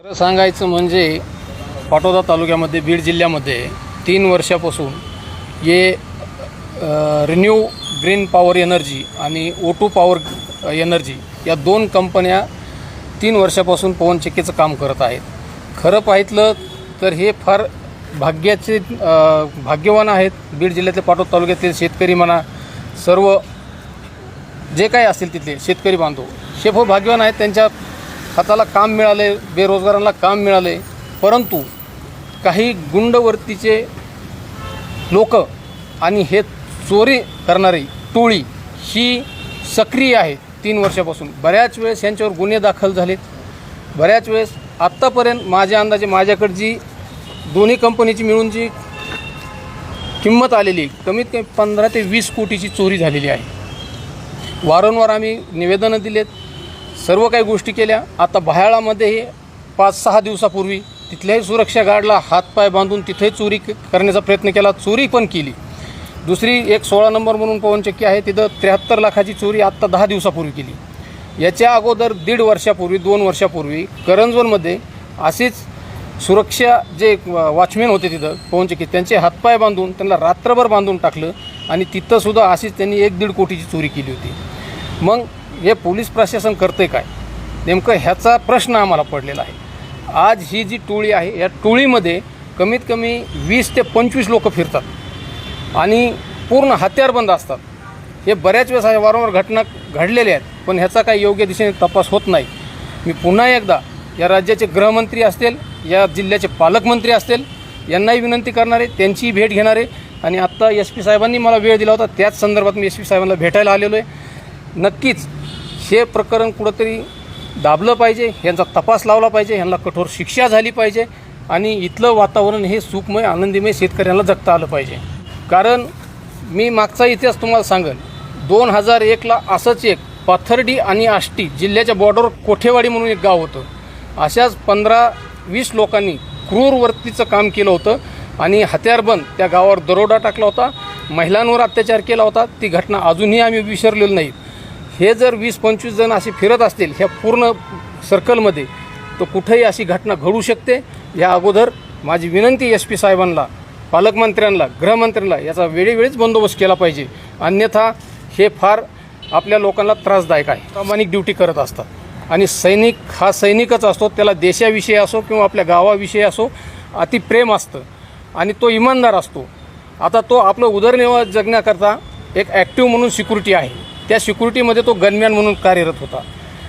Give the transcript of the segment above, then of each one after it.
खरं सांगायचं म्हणजे पाटोदा तालुक्यामध्ये बीड जिल्ह्यामध्ये तीन वर्षापासून ये रिन्यू ग्रीन पॉवर एनर्जी आणि ओ टू पॉवर एनर्जी या दोन कंपन्या तीन वर्षापासून पवनचक्कीचं काम करत आहेत. खरं पाहितलं तर हे फार भाग्याचे भाग्यवान आहेत. बीड जिल्ह्यातले पाटोदा तालुक्यातील शेतकरी म्हणा सर्व जे काही असतील तिथले शेतकरी बांधव हे फार भाग्यवान आहेत. त्यांच्या हाताला काम मिळाले बेरोजगारांना काम मिळाले परंतु काही गुंडवर्तीचे लोक आणि हे चोरी करणारी टोळी ही सक्रिय आहे तीन वर्षापासून. बऱ्याच वेळेस यांच्यावर गुन्हे दाखल झालेत. बऱ्याच वेळेस आत्तापर्यंत माझ्या अंदाजे माझ्याकडे जी दोन्ही कंपनीची मिळून जी किंमत आलेली कमीत कमी पंधरा ते वीस कोटीची चोरी झालेली आहे. वारंवार आम्ही निवेदनं दिलेत. सर्व काही गोष्टी केल्या. आता बहाळामध्ये पाच सहा दिवसापूर्वी तिथल्याही सुरक्षा गार्डला हातपाय बांधून तिथे चोरी करण्याचा प्रयत्न केला. चोरी पण केली. दुसरी एक सोळा नंबर म्हणून पवनचक्की आहे तिथं त्र्याहत्तर लाखाची चोरी आत्ता दहा दिवसापूर्वी केली. याच्या अगोदर दीड वर्षापूर्वी दोन वर्षापूर्वी करंजवनमध्ये असेच सुरक्षा जे वॉचमॅन होते तिथं पवनचक्की त्यांचे हातपाय बांधून त्यांना रात्रभर बांधून टाकलं आणि तिथंसुद्धा अशीच त्यांनी एक दीड कोटीची चोरी केली होती. मग हे पोलीस प्रशासन करते काय? नेमकं ह्याचा प्रश्न आम्हाला पडलेला आहे. आज ही जी टोळी आहे या टोळीमध्ये कमीत कमी वीस ते पंचवीस लोक फिरतात आणि पूर्ण हत्यारबंद असतात. हे बऱ्याच वेळेस वारंवार घटना घडलेल्या आहेत पण ह्याचा काही योग्य दिशेने तपास होत नाही. मी पुन्हा एकदा या राज्याचे गृहमंत्री असतील या जिल्ह्याचे पालकमंत्री असतील यांनाही विनंती करणारे त्यांचीही भेट घेणार आहे आणि आत्ता एस पी साहेबांनी मला वेळ दिला होता त्याच संदर्भात मी एस पी साहेबांना भेटायला आलेलो आहे. नक्कीच हे प्रकरण कुठंतरी दाबलं पाहिजे यांचा तपास लावला पाहिजे यांना कठोर शिक्षा झाली पाहिजे आणि इथलं वातावरण हे सुखमय आनंदीमय शेतकऱ्यांना जगता आलं पाहिजे. कारण मी मागचा इतिहास तुम्हाला सांगेन. दोन हजार एकला असंच एक पाथर्डी आणि आष्टी जिल्ह्याच्या बॉर्डरवर कोठेवाडी म्हणून एक गाव होतं. अशाच पंधरा वीस लोकांनी क्रूरवर्तीचं काम केलं होतं आणि हत्यारबंद त्या गावावर दरोडा टाकला होता. महिलांवर अत्याचार केला होता. ती घटना अजूनही आम्ही विसरलेलो नाही हे जर वीस पंचवीस जण असे फिरत असतील ह्या पूर्ण सर्कलमध्ये तर कुठेही अशी घटना घडू शकते. या अगोदर माझी विनंती एस पी साहेबांना पालकमंत्र्यांना गृहमंत्र्यांना याचा वेळोवेळीच बंदोबस्त केला पाहिजे. अन्यथा हे फार आपल्या लोकांना त्रासदायक आहे. प्रामाणिक ड्युटी करत असतात. आणि सैनिक हा सैनिकच असतो त्याला देशाविषयी असो किंवा आपल्या गावाविषयी असो अति प्रेम असतं. आणि तो इमानदार असतो. आता तो आपलं उदरनिर्वाह जगण्याकरता एक ॲक्टिव्ह म्हणून सिक्युरिटी आहे. त्या सिक्युरिटीमध्ये तो गनमॅन म्हणून कार्यरत होता.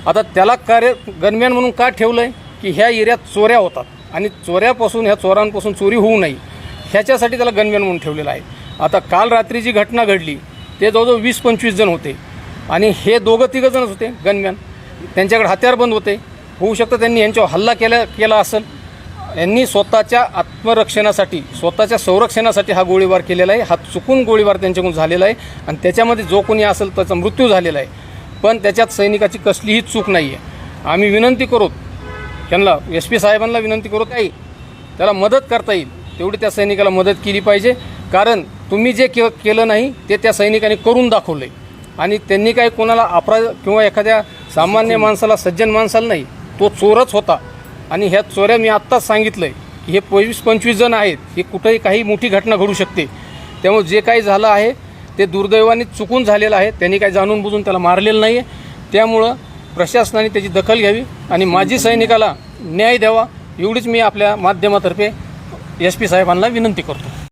आता त्याला कार्य गनमॅन म्हणून का ठेवलं आहे की ह्या एरियात चोऱ्या होतात. आणि चोऱ्यापासून ह्या चोरांपासून चोरी होऊ नये. ह्याच्यासाठी त्याला गनमॅन म्हणून ठेवलेलं आहे. आता काल रात्री जी घटना घडली ते जवळजवळ वीस पंचवीस जण होते. आणि हे दोघं तिघं जणच होते गनमॅन त्यांच्याकडे हत्यारबंद होते. होऊ शकतं त्यांनी यांच्यावर हल्ला केला केला असेल. यांनी स्वतःच्या आत्मरक्षणासाठी स्वतःच्या संरक्षणासाठी हा गोळीबार केलेला आहे. हा चुकून गोळीबार त्यांच्याकडून झालेला आहे आणि त्याच्यामध्ये जो कोणी असेल त्याचा मृत्यू झालेला आहे. पण त्याच्यात सैनिकाची कसलीही चूक नाही आहे. आम्ही विनंती करू त्यांना एस पी साहेबांना विनंती करू काही त्याला मदत करता येईल. तेवढी त्या सैनिकाला मदत केली पाहिजे. कारण तुम्ही जे के केलं नाही ते त्या सैनिकांनी करून दाखवलं आहे आणि त्यांनी काही कोणाला अपराध किंवा एखाद्या सामान्य माणसाला सज्जन माणसाला नाही तो चोरच होता. आणि ह्या चोऱ्या मी आत्ताच सांगितलं आहे की हे पंचवीस पंचवीस जण आहेत हे कुठंही काही मोठी घटना घडू शकते. त्यामुळे जे काही झालं आहे ते दुर्दैवाने चुकून झालेलं आहे. त्यांनी काही जाणून बुजून त्याला मारलेलं नाही आहे त्यामुळं प्रशासनाने त्याची दखल घ्यावी आणि माजी सैनिकाला न्याय द्यावा एवढीच मी आपल्या माध्यमातर्फे एस पी साहेबांना विनंती करतो.